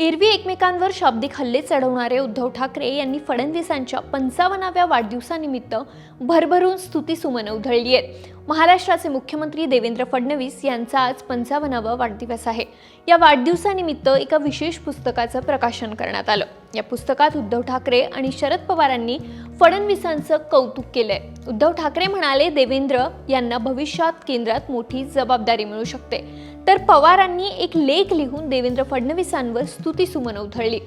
एरवी एकमेकांवर शाब्दिक हल्ले चढवणारे उद्धव ठाकरे यांनी फडणवीसांच्या पंचावन्नाव्या वाढदिवसानिमित्त भरभरून स्तुतीसुमनं उधळली आहेत. महाराष्ट्राचे मुख्यमंत्री देवेंद्र फडणवीस यांचा आज पंचावन्नावा वाढदिवस आहे. या वाढदिवसानिमित्त एका विशेष पुस्तकाचं प्रकाशन करण्यात आलं. या पुस्तकात उद्धव ठाकरे आणि शरद पवारांनी फडणवीसांचं कौतुक केलंय. उद्धव ठाकरे म्हणाले देवेंद्र यांना भविष्यात केंद्रात मोठी जबाबदारी मिळू शकते. तर पवारांनी एक लेख लिहून देवेंद्र फडणवीसांवर स्तुतीसुमन उधळली.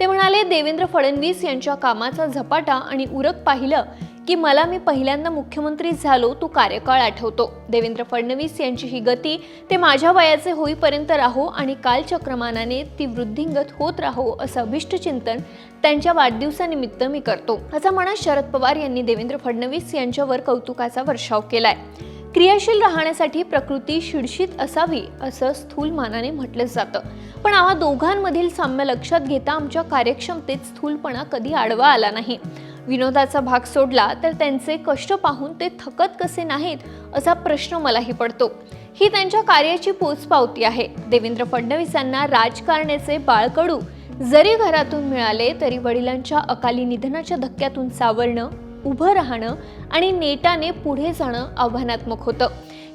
ते म्हणाले देवेंद्र फडणवीस यांच्या कामाचा झपाटा आणि उरक पाहिलं की मला मी पहिल्यांदा मुख्यमंत्री झालो तो कार्यकाळ आठवतो. देवेंद्र फडणवीस यांची ही गती ते माझ्या वयाचे होईपर्यंत राहो आणि कालचक्रमानाने ती वृद्धिंगत होत राहो असं अभिष्ट चिंतन त्यांच्या वाढदिवसानिमित्त मी करतो. असं म्हणत शरद पवार यांनी देवेंद्र फडणवीस यांच्यावर कौतुकाचा वर्षाव केलाय. क्रियाशील राहण्यासाठी प्रकृती शिडशीत असावी असं स्थूल मानाने म्हटलं जातं. पण आम्हा दोघांमधील साम्य लक्षात घेता आमच्या कार्यक्षमतेत स्थूलपणा कधी आडवा आला नाही. विनोदाचा भाग सोडला तर त्यांचे कष्ट पाहून ते थकत कसे नाहीत असा प्रश्न मलाही पडतो. ही त्यांच्या कार्याची पोचपावती आहे. देवेंद्र फडणवीसांना राजकारण्याचे बाळकडू जरी घरातून मिळाले तरी वडिलांच्या अकाली निधनाच्या धक्क्यातून सावरणं उभं राहणं आणि नेटाने पुढे जाणं आव्हानात्मक होतं.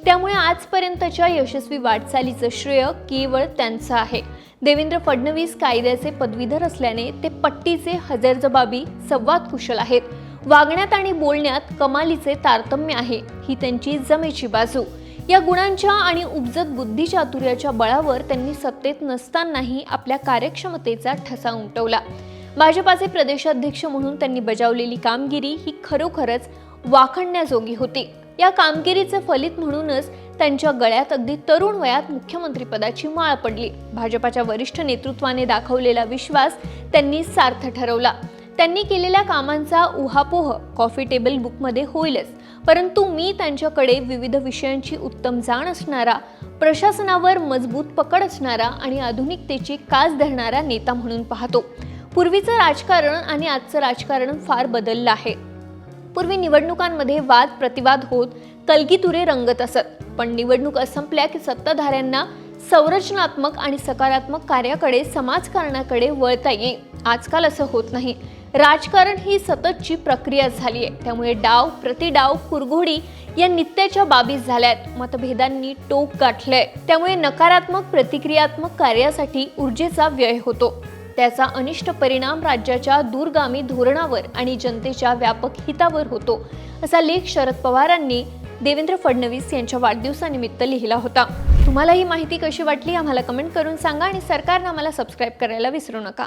त्यामुळे आजपर्यंतच्या यशस्वी वाटचालीचं श्रेय केवळ त्यांचं आहे. देवेंद्र फडणवीस कायद्याचे पदवीधर असल्याने ते पट्टीचे हजरजबाबी संवाद कुशल आहेत. वागण्यात आणि बोलण्यात कमालीचे तारतम्य आहे. ही त्यांची जमेची बाजू. या गुणांच्या आणि उपजत बुद्धिचातुर्याच्या बळावर त्यांनी सत्तेत नसतानाही आपल्या कार्यक्षमतेचा ठसा उमटवला. भाजपाचे प्रदेशाध्यक्ष म्हणून त्यांनी बजावलेली कामगिरी ही खरोखरच वाखणण्याजोगी होती. या कामगिरीचे फलित म्हणूनच त्यांच्या गळ्यात अगदी तरुण वयात मुख्यमंत्रीपदाची माळ पडली. भाजपाच्या वरिष्ठ नेतृत्वाने दाखवलेला विश्वास त्यांनी सार्थ ठरवला. त्यांनी केलेल्या कामांचा उहापोह कॉफी टेबल बुकमध्ये होईलच. परंतु मी त्यांच्याकडे विविध विषयांची उत्तम जाण असणारा प्रशासनावर मजबूत पकड असणारा आणि आधुनिकतेची कास धरणारा नेता म्हणून पाहतो. पूर्वीचं राजकारण आणि आजचं राजकारण फार बदललं आहे. पूर्वी निवडणुकांमध्ये वाद प्रतिवाद होत कलगीतुरे रंगत असत. पण निवडणूक संपल्या की सत्ताधाऱ्यांना संरचनात्मक आणि सकारात्मक कार्याकडे समाजकारणाकडे वळता येईल. आजकाल असं होत नाही. राजकारण ही सततची प्रक्रिया झाली आहे त्यामुळे डाव प्रतिडाव कुरघोडी या नित्याच्या बाबी झाल्यात. मतभेदांनी टोक गाठलंय. त्यामुळे नकारात्मक प्रतिक्रियात्मक कार्यासाठी ऊर्जेचा व्यय होतो. त्याचा अनिष्ट परिणाम राज्याच्या दूरगामी धोरणावर आणि जनतेच्या व्यापक हितावर होतो असा लेख शरद पवारांनी देवेंद्र फडणवीस यांच्या वाढदिवसानिमित्त लिहिला होता. तुम्हाला ही माहिती कशी वाटली आम्हाला कमेंट करून सांगा आणि सरकारनं आम्हाला सबस्क्राईब करायला विसरू नका.